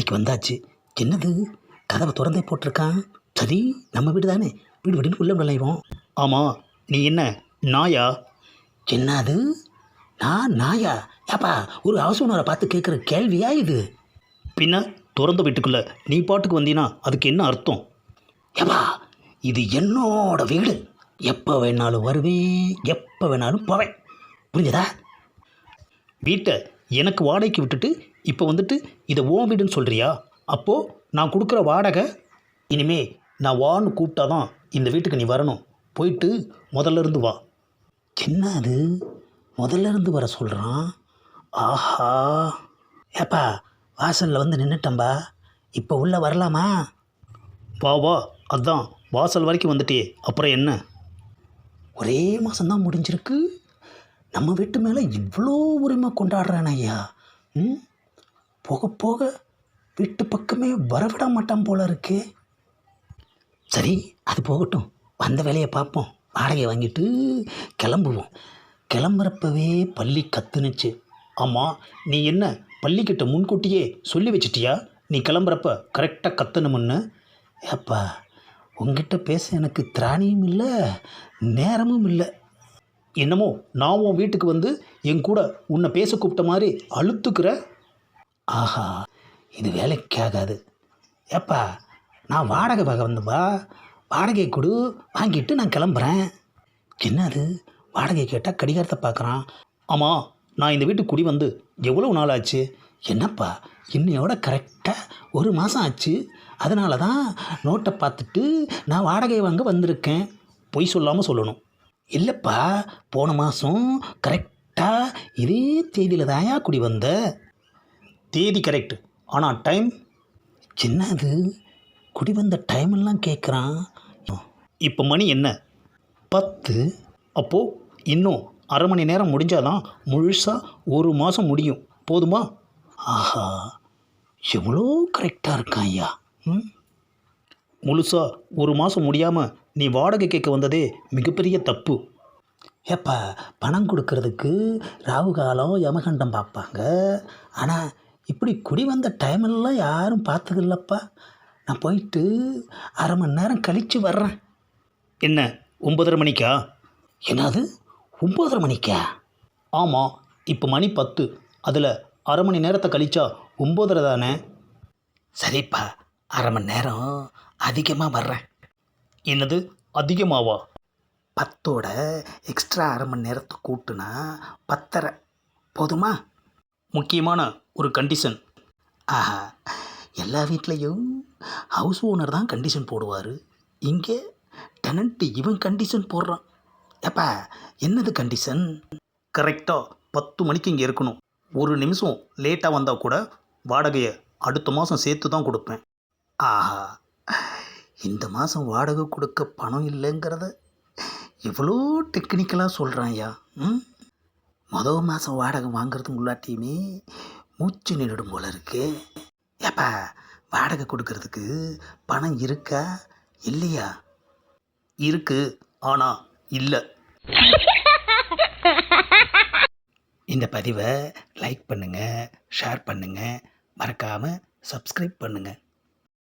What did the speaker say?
மாடிக்கு வந்தாச்சு. என்னது? கதவை திறந்தே போட்டிருக்கான். சரி நம்ம வீடு தானே? வீடு வீடுன்னு உள்ள நுழைவோம் ஆமாம் நீ என்ன நாயா? என்னது? நான் நாயா? ஏப்பா ஒரு ஹவுஸ் பார்த்து கேட்குற கேள்வியா இது? பின்ன திறந்த வீட்டுக்குள்ள நீ பாட்டுக்கு வந்தீனா அதுக்கு என்ன அர்த்தம்? ஏப்பா இது என்னோட வீடு. எப்போ வேணாலும் வருவேன் எப்போ வேணாலும் போவேன். புரிஞ்சதா? வீட்டை எனக்கு வாடகைக்கு விட்டுட்டு இப்போ வந்துட்டு இதை ஓ வீடுன்னு சொல்கிறியா அப்போது நான் கொடுக்குற வாடகை இனிமே நான் வான்னு கூப்பிட்டா தான் இந்த வீட்டுக்கு நீ வரணும். போயிட்டு முதல்ல இருந்து வா. என்ன அது? முதல்ல இருந்து வர சொல்கிறான் ஆஹா. ஏப்பா வாசலில் வந்து நின்றுட்டம்பா இப்போ உள்ளே வரலாமா? வா வா. அதான் வாசல் வரைக்கும் வந்துட்டே அப்புறம் என்ன? ஒரே மாதம்தான் முடிஞ்சிருக்கு. நம்ம வீட்டு மேலே இவ்வளோ உரிமை கொண்டாடுறேன் ஐயா ம்? போக போக வீட்டு பக்கமே வரவிட மாட்டான் போல இருக்கே. சரி அது போகட்டும். வந்த வேலையை பார்ப்போம். வாடகையை வாங்கிட்டு கிளம்புவோம். கிளம்புறப்பவே பள்ளி கத்துனுச்சு. ஆமாம் நீ என்ன பள்ளிக்கிட்ட முன்கூட்டியே சொல்லி வச்சிட்டியா? நீ கிளம்புறப்ப கரெக்டாக கத்தணுமுன்னு ஏப்பா உங்ககிட்ட பேச எனக்கு திராணியும் இல்லை நேரமும் இல்லை. என்னமோ நான் உன் வீட்டுக்கு வந்து என் கூட உன்னை பேச கூப்பிட்ட மாதிரி அழுத்துக்கிற ஆஹா இது வேலைக்காகாது. ஏப்பா நான் வாடகை பார்க்க வந்தப்பா வாடகை கொடு வாங்கிட்டு நான் கிளம்புறேன். என்னது? வாடகை கேட்டால் கடிகாரத்தை பார்க்குறான். ஆமாம் நான் இந்த வீட்டுக்கு குடி வந்து எவ்வளோ நாள் ஆச்சு? என்னப்பா இன்னையோட கரெக்டாக ஒரு மாதம் ஆச்சு. அதனால தான் நோட்டை பார்த்துட்டு நான் வாடகை வாங்க வந்திருக்கேன். பொய் சொல்லாமல் சொல்லணும். இல்லைப்பா போன மாதம் கரெக்டாக இதே தேதியில் தாயா குடி வந்த. தேதி கரெக்ட் ஆனால் டைம் என்னது? குடி வந்த டைம் எல்லாம் கேட்குறான் இப்போ மணி என்ன? பத்து. அப்போது இன்னும் அரை மணி நேரம் முடிஞ்சாதான் முழுசாக ஒரு மாதம் முடியும். போதுமா? ஆஹா. எவ்வளோ கரெக்டாக இருக்கான் ஐயா. ம்? முழுசாக ஒரு மாதம் முடியாமல் நீ வாடகை கேட்க வந்ததே மிகப்பெரிய தப்பு. ஏப்பா பணம் கொடுக்கறதுக்கு ராகு காலம் யமகண்டம் பார்ப்பாங்க. ஆனால் இப்படி குடி வந்த டைமெல்லாம் யாரும் பார்த்ததில்லப்பா. நான் போயிட்டு அரை மணி நேரம் கழித்து வர்றேன். என்ன ஒம்பதரை மணிக்கா? என்னது ஒம்பதரை மணிக்கா? ஆமாம் இப்போ மணி பத்து. அதில் அரை மணி நேரத்தை கழிச்சா ஒம்பதரை தானே? சரிப்பா அரை மணி நேரம் அதிகமாக வர்றேன். என்னது அதிகமாவா? பத்தோட எக்ஸ்ட்ரா அரை மணி நேரத்தை கூட்டுனா பத்தரை. போதுமா? முக்கியமான ஒரு கண்டிஷன் ஆஹா எல்லா வீட்லேயும் ஹவுஸ் ஓனர் தான் கண்டிஷன் போடுவார். இங்கே டெனண்ட்டு இவன் கண்டிஷன் போடுறான். ஏப்பா என்னது கண்டிஷன் கரெக்டாக பத்து மணிக்கு இங்கே இருக்கணும். ஒரு நிமிஷம் லேட்டாக வந்தால் கூட வாடகையை அடுத்த மாதம் சேர்த்து தான் கொடுப்பேன். ஆஹா இந்த மாதம் வாடகை கொடுக்க பணம் இல்லைங்கிறத எவ்வளோ டெக்னிக்கலாக சொல்கிறான் ஐயா ம்? மொதல் மாதம் வாடகை வாங்குறதுக்குள்ளாட்டியுமே மூச்சு நின்றுடும் போல இருக்கு. ஏப்பா வாடகை கொடுக்கறதுக்கு பணம் இருக்கா இல்லையா? இருக்கு ஆனால் இல்லை. இந்த பதிவை லைக் பண்ணுங்கள் ஷேர் பண்ணுங்கள் மறக்காமல் சப்ஸ்கிரைப் பண்ணுங்கள்